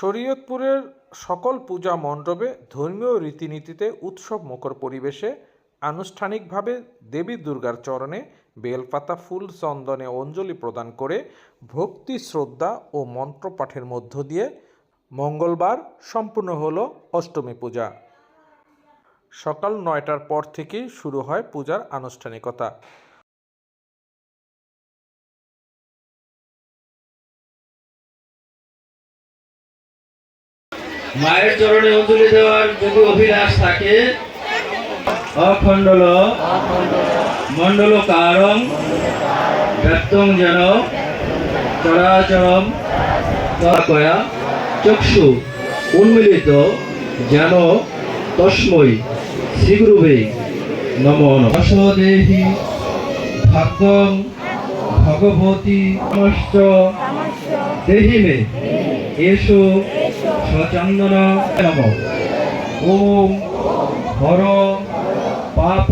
শরীয়তপুরের সকল পূজা মণ্ডপে ধর্মীয় রীতিনীতিতে উৎসব মুখর পরিবেশে আনুষ্ঠানিকভাবে দেবী দুর্গার চরণে বেলপাতা, ফুল চন্দনে অঞ্জলি প্রদান করে ভক্তি, শ্রদ্ধা ও মন্ত্রপাঠের মধ্য দিয়ে মঙ্গলবার সম্পূর্ণ হল অষ্টমী পূজা। সকাল নয়টার পর থেকেই শুরু হয় পূজার আনুষ্ঠানিকতা। মায়ের চরণে অঞ্জলি দেওয়ার যদি অভিলাষ থাকে অখণ্ডল মণ্ডল কারণ ব্যক্তং যেন চরাচরম কয়া চক্ষু উন্মিলিত যেন তস্মৈ শ্রীগুরুবে নম অসদেহি ভাগ্যং ভগবতী নমশ্চ দেহি মে এসো সচন্দন নম ওম হর পাপ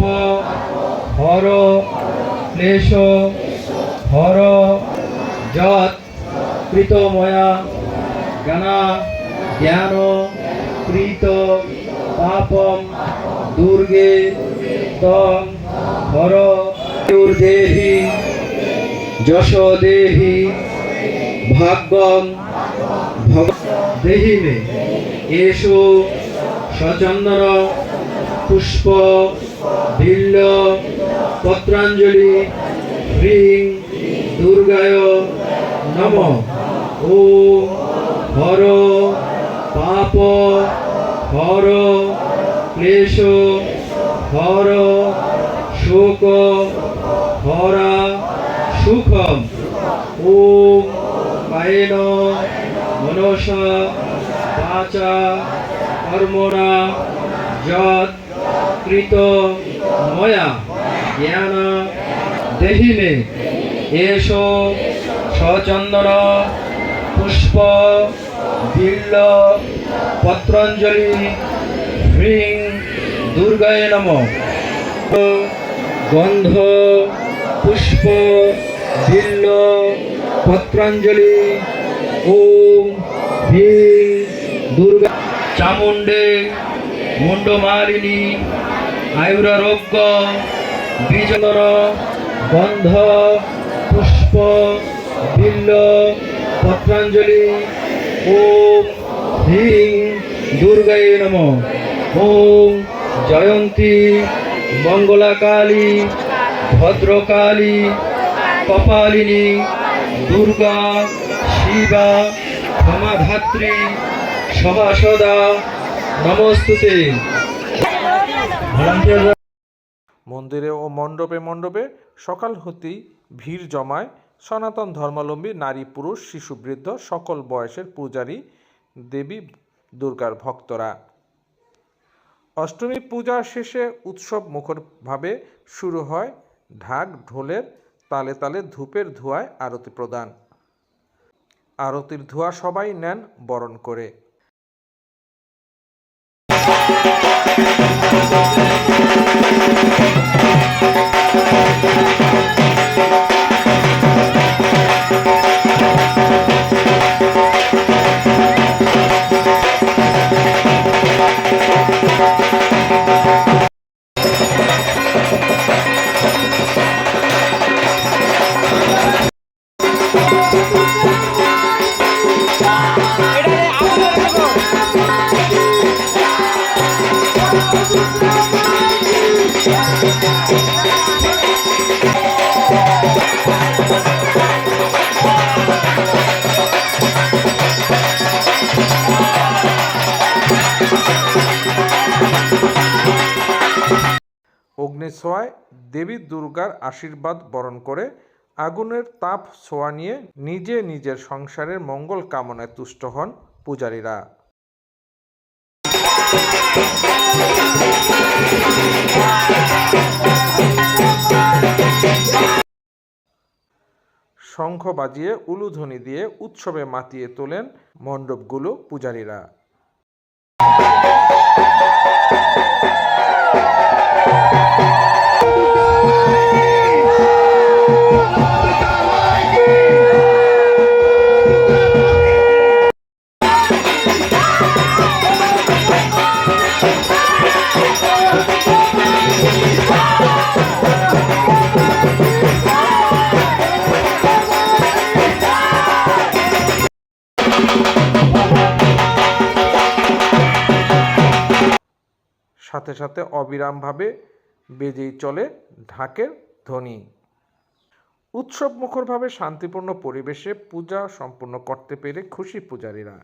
হর ক্লেশ হর যৎ কৃতময়া জ্ঞানা জ্ঞান কৃত পাপম দুর্গে তম হর দুর্দেহি যশ দেহি ভাগ্যম ভগ দেহি মে। এসো সচন্দন, পুষ্প, বিল্ল, পত্রাঞ্জলি, হ্রিং, দুর্গায় নম। ও হর পাপ, হর ক্লেশ, হর শোক, হরা সুখম ও কায়েন মনসা, বাচা, কর্মণা যৎ কৃত, ময়া, জ্ঞান দেহি মে এসো, সচন্দন, পুষ্প, বিল্ল, পত্রাঞ্জলি, হ্রিং, দুর্গায় নম। গন্ধ, পুষ্প, বিল্ল, পত্রাঞ্জলি ওম হ্রিং দুর্গা। চামুণ্ডে মুন্ডমালিনী আয়ুরারোগ্য বীজনর গন্ধ, পুষ্প, বিল্ল, পত্রাঞ্জলি। ওম হ্রিং দুর্গায় নম। ওম জয়ন্তী, মঙ্গলাকালী, ভদ্রকালী, কপালিনী, দুর্গা শিবা ক্ষমাধাত্রী সভাসদা নমস্তুতে। মন্দিরে ও মণ্ডপে মণ্ডপে সকাল হতেই ভিড় জমায় সনাতন ধর্মাবলম্বী নারী, পুরুষ, শিশু, বৃদ্ধ, সকল বয়সের পূজারী দেবী, দুর্গার ভক্তরা। অষ্টমী পূজা শেষে উৎসব মুখরভাবে শুরু হয়। ঢাক, ঢোলের তালে তালে ধূপের ধোঁয়ায় আরতি প্রদান। আরতির ধোঁয়া সবাই নেন বরণ করে। অগ্নিছোঁয়ায় দেবী দুর্গার আশীর্বাদ বরণ করে আগুনের তাপ ছোঁয়া নিয়ে নিজে নিজের সংসারের মঙ্গল কামনায় তুষ্ট হন পূজারীরা। শঙ্খ বাজিয়ে উলুধ্বনি দিয়ে উৎসবে মাতিয়ে তোলেন মণ্ডপগুলো পূজারীরা। সাথে সাথে অবিরামভাবে বেজেই চলে ঢাকের ধ্বনি উৎসব মুখরভাবে শান্তিপূর্ণ পরিবেশে পূজা সম্পূর্ণ করতে পেরে খুশি পূজারীরা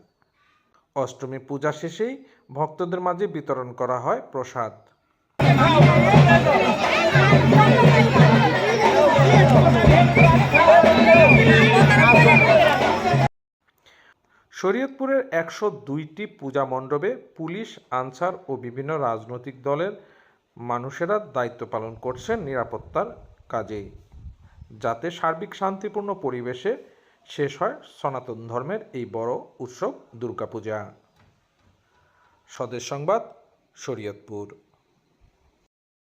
অষ্টমী পূজা শেষেই ভক্তদের মাঝে বিতরণ করা হয় প্রসাদ শরীয়তপুরের একশো দুইটি পূজা মণ্ডপে পুলিশ, আনসার ও বিভিন্ন রাজনৈতিক দলের মানুষেরা দায়িত্ব পালন করছেন নিরাপত্তার কাজেই। যাতে সার্বিক শান্তিপূর্ণ পরিবেশে শেষ হয় সনাতন ধর্মের এই বড় উৎসব দুর্গাপূজা। স্বদেশ সংবাদ, শরীয়তপুর।